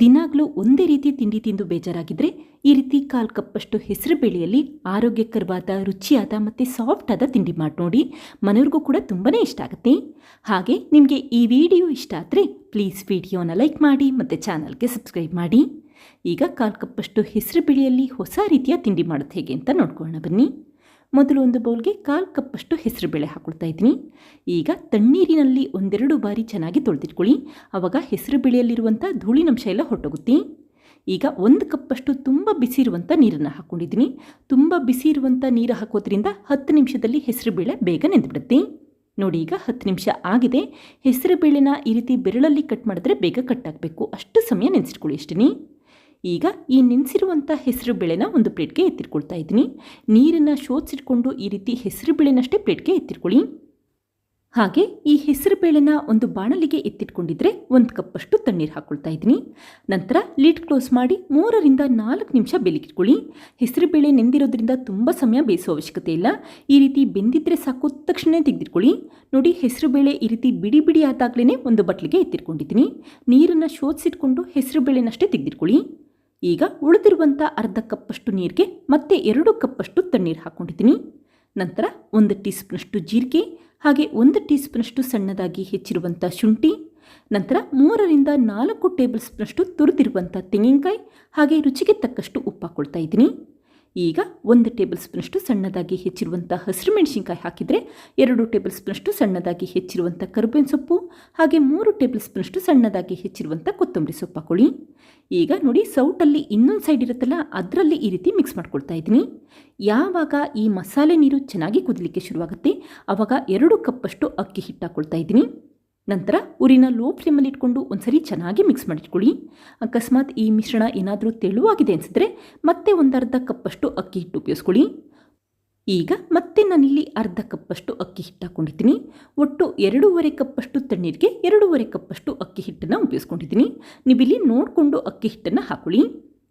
ದಿನಾಗಲೂ ಒಂದೇ ರೀತಿ ತಿಂಡಿ ತಿಂದು ಬೇಜಾರಾಗಿದ್ದರೆ ಈ ರೀತಿ ಕಾಲು ಕಪ್ಪಷ್ಟು ಹೆಸರು ಬೆಳೆಯಲ್ಲಿ ಆರೋಗ್ಯಕರವಾದ, ರುಚಿಯಾದ ಮತ್ತು ಆದ ತಿಂಡಿ ಮಾಡಿ ನೋಡಿ. ಮನೆಯವ್ರಿಗೂ ಕೂಡ ತುಂಬಾ ಇಷ್ಟ ಆಗುತ್ತೆ. ಹಾಗೆ ನಿಮಗೆ ಈ ವಿಡಿಯೋ ಇಷ್ಟ ಆದರೆ ಪ್ಲೀಸ್ ವಿಡಿಯೋನ ಲೈಕ್ ಮಾಡಿ ಮತ್ತು ಚಾನಲ್ಗೆ ಸಬ್ಸ್ಕ್ರೈಬ್ ಮಾಡಿ. ಈಗ ಕಾಲು ಕಪ್ಪಷ್ಟು ಹೆಸರು ಬೆಳೆಯಲ್ಲಿ ಹೊಸ ರೀತಿಯ ತಿಂಡಿ ಮಾಡೋದು ಹೇಗೆ ಅಂತ ನೋಡ್ಕೊಳ್ಳೋಣ ಬನ್ನಿ. ಮೊದಲು ಒಂದು ಬೌಲ್ಗೆ ಕಾಲು ಕಪ್ಪಷ್ಟು ಹೆಸರು ಬೇಳೆ ಹಾಕೊಳ್ತಾ ಇದ್ದೀನಿ ಈಗ ತಣ್ಣೀರಿನಲ್ಲಿ ಒಂದೆರಡು ಬಾರಿ ಚೆನ್ನಾಗಿ ತೊಳೆದಿಟ್ಕೊಳ್ಳಿ. ಆವಾಗ ಹೆಸರು ಬೇಳೆಯಲ್ಲಿರುವಂಥ ಧೂಳಿನಂಶ ಎಲ್ಲ ಹೊರಟೋಗುತ್ತೆ. ಈಗ ಒಂದು ಕಪ್ಪಷ್ಟು ತುಂಬ ಬಿಸಿ ಇರುವಂಥ ನೀರನ್ನು ಹಾಕ್ಕೊಂಡಿದ್ದೀನಿ ತುಂಬ ಬಿಸಿ ಇರುವಂಥ ನೀರು ಹಾಕೋದ್ರಿಂದ ಹತ್ತು ನಿಮಿಷದಲ್ಲಿ ಹೆಸರು ಬೇಳೆ ಬೇಗ ನೆಂದುಬಿಡುತ್ತೆ. ನೋಡಿ, ಈಗ ಹತ್ತು ನಿಮಿಷ ಆಗಿದೆ. ಹೆಸರು ಬೇಳೆನ ಈ ರೀತಿ ಬೆರಳಲ್ಲಿ ಕಟ್ ಮಾಡಿದ್ರೆ ಬೇಗ ಕಟ್ ಆಗಬೇಕು. ಅಷ್ಟು ಸಮಯ ನೆನೆಸಿಟ್ಕೊಳ್ಳಿ ಅಷ್ಟೇ ಈಗ ಈ ನೆನೆಸಿರುವಂಥ ಹೆಸರು ಬೇಳೆನ ಒಂದು ಪ್ಲೇಟ್ಗೆ ಎತ್ತಿಟ್ಕೊಳ್ತಾ ಇದ್ದೀನಿ. ನೀರನ್ನು ಶೋಧಿಸಿಟ್ಕೊಂಡು ಈ ರೀತಿ ಹೆಸರು ಬೇಳೆನಷ್ಟೇ ಪ್ಲೇಟ್ಗೆ ಎತ್ತಿಟ್ಕೊಳ್ಳಿ. ಹಾಗೆ ಈ ಹೆಸರು ಬೇಳೆನ ಒಂದು ಬಾಣಲಿಗೆ ಎತ್ತಿಟ್ಕೊಂಡಿದ್ರೆ ಒಂದು ಕಪ್ಪಷ್ಟು ತಣ್ಣೀರು ಹಾಕ್ಕೊಳ್ತಾ ಇದ್ದೀನಿ. ನಂತರ ಲಿಡ್ ಕ್ಲೋಸ್ ಮಾಡಿ ಮೂರರಿಂದ ನಾಲ್ಕು ನಿಮಿಷ ಬೆಲಿಕಿಟ್ಕೊಳ್ಳಿ. ಹೆಸರು ಬೇಳೆ ನೆಂದಿರೋದ್ರಿಂದ ತುಂಬ ಸಮಯ ಬೇಯಿಸೋ ಅವಶ್ಯಕತೆ ಇಲ್ಲ. ಈ ರೀತಿ ಬೆಂದಿದ್ರೆ ಸಾಕು ತಕ್ಷಣ ತೆಗೆದಿಟ್ಕೊಳ್ಳಿ. ನೋಡಿ, ಹೆಸರು ಬೇಳೆ ಈ ರೀತಿ ಬಿಡಿ ಬಿಡಿ ಆದಾಗಲೇ ಒಂದು ಬಟ್ಲಿಗೆ ಎತ್ತಿಟ್ಕೊಂಡಿದ್ದೀನಿ. ನೀರನ್ನು ಶೋಧಿಸಿಟ್ಕೊಂಡು ಹೆಸರು ಬೇಳೆನಷ್ಟೇ ತೆಗೆದಿಟ್ಕೊಳ್ಳಿ. ಈಗ ಉಳಿದಿರುವಂಥ ಅರ್ಧ ಕಪ್ಪಷ್ಟು ನೀರಿಗೆ ಮತ್ತೆ ಎರಡು ಕಪ್ಪಷ್ಟು ತಣ್ಣೀರು ಹಾಕ್ಕೊಂಡಿದ್ದೀನಿ ನಂತರ ಒಂದು ಟೀ ಸ್ಪೂನಷ್ಟು ಜೀರಿಗೆ, ಹಾಗೆ ಒಂದು ಟೀ ಸ್ಪೂನಷ್ಟು ಸಣ್ಣದಾಗಿ ಹೆಚ್ಚಿರುವಂಥ ಶುಂಠಿ, ನಂತರ ಮೂರರಿಂದ ನಾಲ್ಕು ಟೇಬಲ್ ಸ್ಪೂನಷ್ಟು ತುರಿದಿರುವಂಥ ತೆಂಗಿನಕಾಯಿ, ಹಾಗೆ ರುಚಿಗೆ ತಕ್ಕಷ್ಟು ಉಪ್ಪು ಹಾಕ್ಕೊಳ್ತಾ ಇದ್ದೀನಿ. ಈಗ ಒಂದು ಟೇಬಲ್ ಸ್ಪೂನಷ್ಟು ಸಣ್ಣದಾಗಿ ಹೆಚ್ಚಿರುವಂಥ ಹಸಿರು ಮೆಣಸಿನ್ಕಾಯಿ ಹಾಕಿದರೆ ಎರಡು ಟೇಬಲ್ ಸ್ಪೂನಷ್ಟು ಸಣ್ಣದಾಗಿ ಹೆಚ್ಚಿರುವಂಥ ಕರ್ಬೇವಿನ ಸೊಪ್ಪು, ಹಾಗೆ ಮೂರು ಟೇಬಲ್ ಸ್ಪೂನಷ್ಟು ಸಣ್ಣದಾಗಿ ಹೆಚ್ಚಿರುವಂಥ ಕೊತ್ತಂಬರಿ ಸೊಪ್ಪು ಹಾಕೊಳ್ಳಿ ಈಗ ನೋಡಿ ಸೌಟಲ್ಲಿ ಇನ್ನೊಂದು ಸೈಡ್ ಇರುತ್ತಲ್ಲ, ಅದರಲ್ಲಿ ಈ ರೀತಿ ಮಿಕ್ಸ್ ಮಾಡ್ಕೊಳ್ತಾ ಇದ್ದೀನಿ. ಯಾವಾಗ ಈ ಮಸಾಲೆ ನೀರು ಚೆನ್ನಾಗಿ ಕುದಲಿಕ್ಕೆ ಶುರುವಾಗುತ್ತೆ ಆವಾಗ ಎರಡು ಕಪ್ಪಷ್ಟು ಅಕ್ಕಿ ಹಿಟ್ಟು ಹಾಕ್ಕೊಳ್ತಾ ಇದ್ದೀನಿ. ನಂತರ ಉರಿನ ಲೋ ಫ್ಲೇಮಲ್ಲಿ ಇಟ್ಕೊಂಡು ಒಂದ್ಸರಿ ಚೆನ್ನಾಗಿ ಮಿಕ್ಸ್ ಮಾಡಿಟ್ಕೊಳ್ಳಿ. ಅಕಸ್ಮಾತ್ ಈ ಮಿಶ್ರಣ ಏನಾದರೂ ತೆಳುವಾಗಿದೆ ಅನಿಸಿದ್ರೆ ಮತ್ತೆ ಒಂದರ್ಧ ಕಪ್ಪಷ್ಟು ಅಕ್ಕಿ ಹಿಟ್ಟು ಉಪಯೋಗಿಸ್ಕೊಳ್ಳಿ. ಈಗ ಮತ್ತೆ ನಾನಿಲ್ಲಿ ಅರ್ಧ ಕಪ್ಪಷ್ಟು ಅಕ್ಕಿ ಹಿಟ್ಟು ಹಾಕ್ಕೊಂಡಿದ್ದೀನಿ ಒಟ್ಟು ಎರಡೂವರೆ ಕಪ್ಪಷ್ಟು ತಣ್ಣೀರಿಗೆ ಎರಡೂವರೆ ಕಪ್ಪಷ್ಟು ಅಕ್ಕಿ ಹಿಟ್ಟನ್ನು ಉಪಯೋಗಿಸ್ಕೊಂಡಿದ್ದೀನಿ. ನೀವಿಲ್ಲಿ ನೋಡಿಕೊಂಡು ಅಕ್ಕಿ ಹಿಟ್ಟನ್ನು ಹಾಕೊಳ್ಳಿ.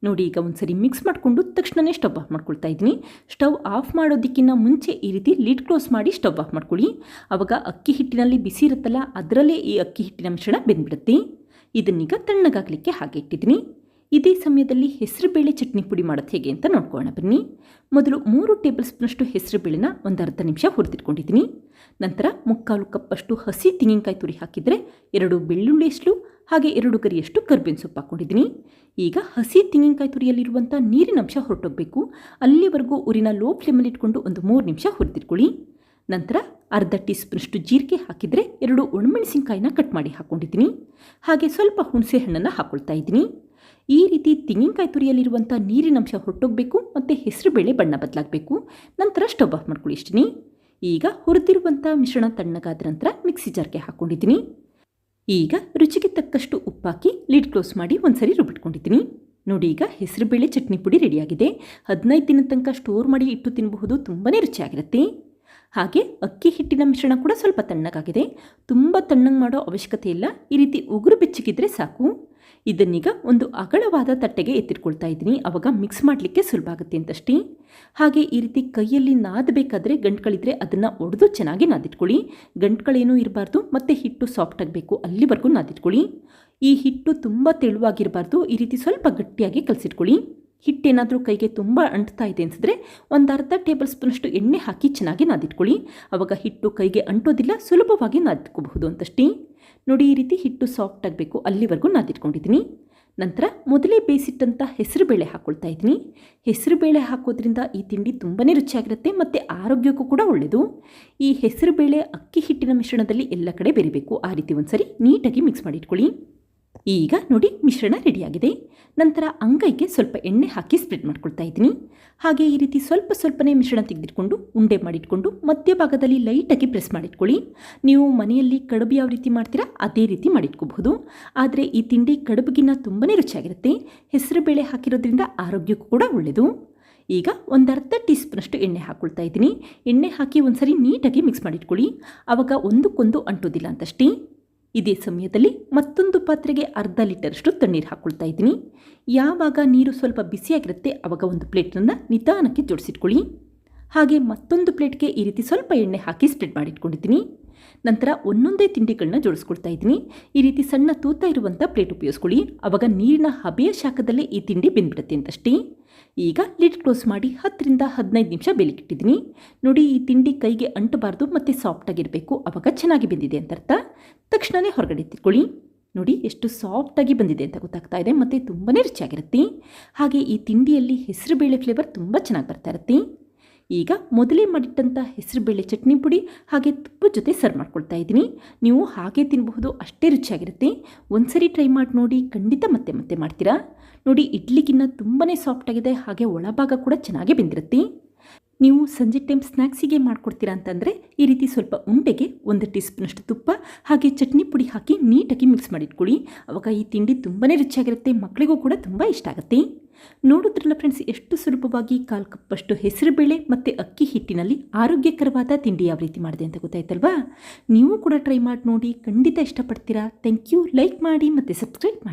ನೋಡಿ ಈಗ ಒಂದು ಸರಿ ಮಿಕ್ಸ್ ಮಾಡಿಕೊಂಡು ತಕ್ಷಣವೇ ಸ್ಟವ್ ಆಫ್ ಮಾಡ್ಕೊಳ್ತಾ ಇದ್ದೀನಿ. ಸ್ಟವ್ ಆಫ್ ಮಾಡೋದಕ್ಕಿಂತ ಮುಂಚೆ ಈ ರೀತಿ ಲಿಡ್ ಕ್ಲೋಸ್ ಮಾಡಿ ಸ್ಟವ್ ಆಫ್ ಮಾಡ್ಕೊಳ್ಳಿ. ಆವಾಗ ಅಕ್ಕಿ ಹಿಟ್ಟಿನಲ್ಲಿ ಬಿಸಿ ಇರುತ್ತಲ್ಲ, ಅದರಲ್ಲೇ ಈ ಅಕ್ಕಿ ಹಿಟ್ಟಿನ ಮಿಶ್ರಣ ಬೆಂದ್ಬಿಡುತ್ತೆ. ಇದನ್ನೀಗ ತಣ್ಣಗಾಗಲಿಕ್ಕೆ ಹಾಗೆ ಇಟ್ಟಿದ್ದೀನಿ. ಇದೇ ಸಮಯದಲ್ಲಿ ಹೆಸರುಬೇಳೆ ಚಟ್ನಿ ಪುಡಿ ಮಾಡೋದು ಹೇಗೆ ಅಂತ ನೋಡ್ಕೊಳ್ಳೋಣ ಬನ್ನಿ. ಮೊದಲು ಮೂರು ಟೇಬಲ್ ಸ್ಪೂನಷ್ಟು ಹೆಸರುಬೇಳೆನ ಒಂದು ಅರ್ಧ ನಿಮಿಷ ಹುರಿದಿಟ್ಕೊಂಡಿದ್ದೀನಿ. ನಂತರ ಮುಕ್ಕಾಲು ಕಪ್ಪಷ್ಟು ಹಸಿ ತೆಂಗಿನಕಾಯಿ ತುರಿ ಹಾಕಿದರೆ ಎರಡು ಬೆಳ್ಳುಳ್ಳಿ ಎಸ್ಲು ಹಾಗೆ ಎರಡು ಕರಿಯಷ್ಟು ಕರ್ಬೇವಿನ ಸೊಪ್ಪು ಹಾಕ್ಕೊಂಡಿದ್ದೀನಿ. ಈಗ ಹಸಿ ತೆಂಗಿನಕಾಯಿ ತುರಿಯಲ್ಲಿರುವಂಥ ನೀರಿನ ಅಂಶ ಹೊರಟೋಗಬೇಕು. ಅಲ್ಲಿವರೆಗೂ ಊರಿನ ಲೋ ಫ್ಲೇಮಲ್ಲಿ ಇಟ್ಕೊಂಡು ಒಂದು ಮೂರು ನಿಮಿಷ ಹುರಿದಿಟ್ಕೊಳ್ಳಿ. ನಂತರ ಅರ್ಧ ಟೀ ಸ್ಪೂನಷ್ಟು ಜೀರಿಗೆ ಹಾಕಿದರೆ ಎರಡು ಒಣಮೆಣಸಿನ್ಕಾಯಿನ ಕಟ್ ಮಾಡಿ ಹಾಕ್ಕೊಂಡಿದ್ದೀನಿ. ಹಾಗೆ ಸ್ವಲ್ಪ ಹುಣಸೆ ಹಣ್ಣನ್ನು ಹಾಕ್ಕೊಳ್ತಾ ಇದ್ದೀನಿ. ಈ ರೀತಿ ತೆಂಗಿನಕಾಯಿ ತುರಿಯಲ್ಲಿರುವಂಥ ನೀರಿನಂಶ ಹೊರಟೋಗಬೇಕು ಮತ್ತು ಹೆಸರುಬೇಳೆ ಬಣ್ಣ ಬದಲಾಗಬೇಕು. ನಂತರ ಸ್ಟವ್ ಆಫ್ ಮಾಡ್ಕೊಳ್ಳಿ ಇಷ್ಟೀನಿ ಈಗ ಹುರಿದಿರುವಂಥ ಮಿಶ್ರಣ ತಣ್ಣಗಾದ ನಂತರ ಮಿಕ್ಸಿ ಜಾರ್ಗೆ ಹಾಕ್ಕೊಂಡಿದ್ದೀನಿ. ಈಗ ರುಚಿಗೆ ತಕ್ಕಷ್ಟು ಉಪ್ಪಾಕಿ ಲಿಡ್ ಕ್ಲೋಸ್ ಮಾಡಿ ಒಂದ್ಸರಿ ರುಬ್ಬಿಟ್ಕೊಂಡಿದ್ದೀನಿ. ನೋಡಿ ಈಗ ಹೆಸರುಬೇಳೆ ಚಟ್ನಿ ಪುಡಿ ರೆಡಿಯಾಗಿದೆ. ಹದಿನೈದು ದಿನದ ತನಕ ಸ್ಟೋರ್ ಮಾಡಿ ಇಟ್ಟು ತಿನ್ನಬಹುದು ತುಂಬಾ ರುಚಿಯಾಗಿರುತ್ತೆ. ಹಾಗೆ ಅಕ್ಕಿ ಹಿಟ್ಟಿನ ಮಿಶ್ರಣ ಕೂಡ ಸ್ವಲ್ಪ ತಣ್ಣಗಾಗಿದೆ. ತುಂಬ ತಣ್ಣಗೆ ಮಾಡೋ ಅವಶ್ಯಕತೆ ಇಲ್ಲ. ಈ ರೀತಿ ಉಗುರು ಬೆಚ್ಚಗಿದ್ರೆ ಸಾಕು. ಇದನ್ನೀಗ ಒಂದು ಅಗಲವಾದ ತಟ್ಟೆಗೆ ಎತ್ತಿಟ್ಕೊಳ್ತಾ ಇದ್ದೀನಿ. ಆವಾಗ ಮಿಕ್ಸ್ ಮಾಡಲಿಕ್ಕೆ ಸುಲಭ ಆಗುತ್ತೆ ಅಂತಷ್ಟೇ. ಹಾಗೆ ಈ ರೀತಿ ಕೈಯಲ್ಲಿ ನಾದಬೇಕಾದ್ರೆ ಗಂಟುಗಳಿದ್ರೆ ಅದನ್ನು ಒಡೆದು ಚೆನ್ನಾಗಿ ನಾದಿಟ್ಕೊಳ್ಳಿ. ಗಂಟುಗಳೇನೂ ಇರಬಾರ್ದು. ಮತ್ತು ಹಿಟ್ಟು ಸಾಫ್ಟ್ ಆಗಬೇಕು. ಅಲ್ಲಿವರೆಗೂ ನಾದಿಟ್ಕೊಳ್ಳಿ. ಈ ಹಿಟ್ಟು ತುಂಬ ತೆಳುವಾಗಿರಬಾರ್ದು. ಈ ರೀತಿ ಸ್ವಲ್ಪ ಗಟ್ಟಿಯಾಗಿ ಕಲಸಿಟ್ಕೊಳ್ಳಿ. ಹಿಟ್ಟೇನಾದರೂ ಕೈಗೆ ತುಂಬ ಅಂಟ್ತಾ ಇದೆ ಅನಿಸಿದ್ರೆ ಒಂದು ಅರ್ಧ ಟೇಬಲ್ ಸ್ಪೂನಷ್ಟು ಎಣ್ಣೆ ಹಾಕಿ ಚೆನ್ನಾಗಿ ನಾದಿಟ್ಕೊಳ್ಳಿ. ಆವಾಗ ಹಿಟ್ಟು ಕೈಗೆ ಅಂಟೋದಿಲ್ಲ, ಸುಲಭವಾಗಿ ನಾದಿಟ್ಕೋಬಹುದು ಅಂತಷ್ಟೇ. ನೋಡಿ, ಈ ರೀತಿ ಹಿಟ್ಟು ಸಾಫ್ಟ್ ಆಗಬೇಕು ಅಲ್ಲಿವರೆಗೂ ನಾದಿಟ್ಕೊಂಡಿದ್ದೀನಿ. ನಂತರ ಮೊದಲೇ ಬೇಯಿಸಿಟ್ಟಂಥ ಹೆಸರು ಬೇಳೆ ಹಾಕ್ಕೊಳ್ತಾ ಇದ್ದೀನಿ. ಹೆಸರುಬೇಳೆ ಹಾಕೋದ್ರಿಂದ ಈ ತಿಂಡಿ ತುಂಬಾ ರುಚಿಯಾಗಿರುತ್ತೆ ಮತ್ತು ಆರೋಗ್ಯಕ್ಕೂ ಕೂಡ ಒಳ್ಳೆಯದು ಈ ಹೆಸರು ಬೇಳೆ ಅಕ್ಕಿ ಹಿಟ್ಟಿನ ಮಿಶ್ರಣದಲ್ಲಿ ಎಲ್ಲ ಕಡೆ ಬೆರಿಬೇಕು. ಆ ರೀತಿ ಒಂದು ಸರಿ ನೀಟಾಗಿ ಮಿಕ್ಸ್ ಮಾಡಿಟ್ಕೊಳ್ಳಿ. ಈಗ ನೋಡಿ ಮಿಶ್ರಣ ರೆಡಿಯಾಗಿದೆ. ನಂತರ ಅಂಗೈಗೆ ಸ್ವಲ್ಪ ಎಣ್ಣೆ ಹಾಕಿ ಸ್ಪ್ರೆಡ್ ಮಾಡ್ಕೊಳ್ತಾ ಇದ್ದೀನಿ. ಹಾಗೆ ಈ ರೀತಿ ಸ್ವಲ್ಪ ಸ್ವಲ್ಪನೇ ಮಿಶ್ರಣ ತೆಗೆದಿಟ್ಕೊಂಡು ಉಂಡೆ ಮಾಡಿಟ್ಕೊಂಡು ಮಧ್ಯಭಾಗದಲ್ಲಿ ಲೈಟಾಗಿ ಪ್ರೆಸ್ ಮಾಡಿಟ್ಕೊಳ್ಳಿ. ನೀವು ಮನೆಯಲ್ಲಿ ಕಡುಬು ಯಾವ ರೀತಿ ಮಾಡ್ತೀರಾ ಅದೇ ರೀತಿ ಮಾಡಿಟ್ಕೋಬಹುದು. ಆದರೆ ಈ ತಿಂಡಿ ಕಡುಬಿಗಿನ್ನ ತುಂಬಾ ರುಚಿಯಾಗಿರುತ್ತೆ. ಹೆಸರು ಬೇಳೆ ಹಾಕಿರೋದ್ರಿಂದ ಆರೋಗ್ಯಕ್ಕೂ ಕೂಡ ಒಳ್ಳೆಯದು ಈಗ ಒಂದರ್ಧ ಟೀ ಸ್ಪೂನಷ್ಟು ಎಣ್ಣೆ ಹಾಕ್ಕೊಳ್ತಾ ಇದ್ದೀನಿ. ಎಣ್ಣೆ ಹಾಕಿ ಒಂದ್ಸರಿ ನೀಟಾಗಿ ಮಿಕ್ಸ್ ಮಾಡಿಟ್ಕೊಳ್ಳಿ. ಆವಾಗ ಒಂದಕ್ಕೊಂದು ಅಂಟೋದಿಲ್ಲ ಅಂತಷ್ಟೇ. ಇದೇ ಸಮಯದಲ್ಲಿ ಮತ್ತೊಂದು ಪಾತ್ರೆಗೆ ಅರ್ಧ ಲೀಟರಷ್ಟು ತಣ್ಣೀರು ಹಾಕ್ಕೊಳ್ತಾ ಇದ್ದೀನಿ. ಯಾವಾಗ ನೀರು ಸ್ವಲ್ಪ ಬಿಸಿಯಾಗಿರುತ್ತೆ ಆವಾಗ ಒಂದು ಪ್ಲೇಟನ್ನು ನಿಧಾನಕ್ಕೆ ಜೋಡಿಸಿಟ್ಕೊಳ್ಳಿ. ಹಾಗೆ ಮತ್ತೊಂದು ಪ್ಲೇಟ್ಗೆ ಈ ರೀತಿ ಸ್ವಲ್ಪ ಎಣ್ಣೆ ಹಾಕಿ ಸ್ಪ್ರೆಡ್ ಮಾಡಿಟ್ಕೊಂಡಿದ್ದೀನಿ. ನಂತರ ಒಂದೊಂದೇ ತಿಂಡಿಗಳನ್ನ ಜೋಡಿಸ್ಕೊಳ್ತಾ ಇದ್ದೀನಿ. ಈ ರೀತಿ ಸಣ್ಣ ತೂತ ಇರುವಂಥ ಪ್ಲೇಟ್ ಉಪಯೋಗಿಸ್ಕೊಳ್ಳಿ. ಆವಾಗ ನೀರಿನ ಹಬೆಯ ಶಾಖದಲ್ಲೇ ಈ ತಿಂಡಿ ಬೆಂದ್ಬಿಡುತ್ತೆ ಅಂತಷ್ಟೇ. ಈಗ ಲಿಡ್ ಕ್ಲೋಸ್ ಮಾಡಿ ಹತ್ತರಿಂದ ಹದಿನೈದು ನಿಮಿಷ ಬೇಲಿಕ್ಕಿಟ್ಟಿದ್ದೀನಿ ನೋಡಿ, ಈ ತಿಂಡಿ ಕೈಗೆ ಅಂಟಬಾರ್ದು ಮತ್ತು ಸಾಫ್ಟಾಗಿರಬೇಕು ಆವಾಗ ಚೆನ್ನಾಗಿ ಬೆಂದಿದೆ ಅಂತ ಅರ್ಥ ತಕ್ಷಣವೇ ಹೊರಗಡೆ ತಿಳ್ಕೊಳ್ಳಿ ನೋಡಿ, ಎಷ್ಟು ಸಾಫ್ಟಾಗಿ ಬಂದಿದೆ ಅಂತ ಗೊತ್ತಾಗ್ತಾ ಇದೆ. ಮತ್ತು ತುಂಬಾ ರುಚಿಯಾಗಿರುತ್ತೆ. ಹಾಗೆ ಈ ತಿಂಡಿಯಲ್ಲಿ ಹೆಸರುಬೇಳೆ ಫ್ಲೇವರ್ ತುಂಬ ಚೆನ್ನಾಗಿ ಬರ್ತಾ ಇರುತ್ತೆ. ಈಗ ಮೊದಲೇ ಮಾಡಿಟ್ಟಂಥ ಹೆಸರುಬೇಳೆ ಚಟ್ನಿ ಪುಡಿ ಹಾಗೆ ತುಪ್ಪದ ಜೊತೆ ಸರ್ವ್ ಮಾಡ್ಕೊಳ್ತಾ ಇದ್ದೀನಿ. ನೀವು ಹಾಗೆ ತಿನ್ನಬಹುದು ಅಷ್ಟೇ ರುಚಿಯಾಗಿರುತ್ತೆ. ಒಂದ್ಸರಿ ಟ್ರೈ ಮಾಡಿ ನೋಡಿ ಖಂಡಿತ ಮತ್ತೆ ಮತ್ತೆ ಮಾಡ್ತೀರಾ? ನೋಡಿ, ಇಡ್ಲಿಗಿನ್ನ ತುಂಬಾ ಸಾಫ್ಟಾಗಿದೆ ಹಾಗೆ ಒಳಭಾಗ ಕೂಡ ಚೆನ್ನಾಗಿ ಬೆಂದಿರುತ್ತೆ. ನೀವು ಸಂಜೆ ಟೈಮ್ ಸ್ನ್ಯಾಕ್ಸಿಗೆ ಮಾಡ್ಕೊಡ್ತೀರಾ ಅಂತಂದರೆ ಈ ರೀತಿ ಸ್ವಲ್ಪ ಉಂಡೆಗೆ ಒಂದು ಟೀ ಸ್ಪೂನಷ್ಟು ತುಪ್ಪ, ಹಾಗೆ ಚಟ್ನಿ ಪುಡಿ ಹಾಕಿ ನೀಟಾಗಿ ಮಿಕ್ಸ್ ಮಾಡಿಟ್ಕೊಳ್ಳಿ. ಅವಾಗ ಈ ತಿಂಡಿ ತುಂಬಾ ರುಚಿಯಾಗಿರುತ್ತೆ ಮಕ್ಕಳಿಗೂ ಕೂಡ ತುಂಬ ಇಷ್ಟ ಆಗುತ್ತೆ. ನೋಡಿದ್ರಲ್ಲ ಫ್ರೆಂಡ್ಸ್ ಎಷ್ಟು ಸುಲಭವಾಗಿ ಕಾಲು ಕಪ್ಪಷ್ಟು ಹೆಸರುಬೇಳೆ ಮತ್ತು ಅಕ್ಕಿ ಹಿಟ್ಟಿನಲ್ಲಿ ಆರೋಗ್ಯಕರವಾದ ತಿಂಡಿ ಯಾವ ರೀತಿ ಮಾಡಿದೆ ಅಂತ ಗೊತ್ತಾಯ್ತಲ್ವಾ? ನೀವು ಕೂಡ ಟ್ರೈ ಮಾಡಿ ನೋಡಿ, ಖಂಡಿತ ಇಷ್ಟಪಡ್ತೀರಾ. ಥ್ಯಾಂಕ್ ಯು ಲೈಕ್ ಮಾಡಿ ಮತ್ತು ಸಬ್ಸ್ಕ್ರೈಬ್ ಮಾಡಿ.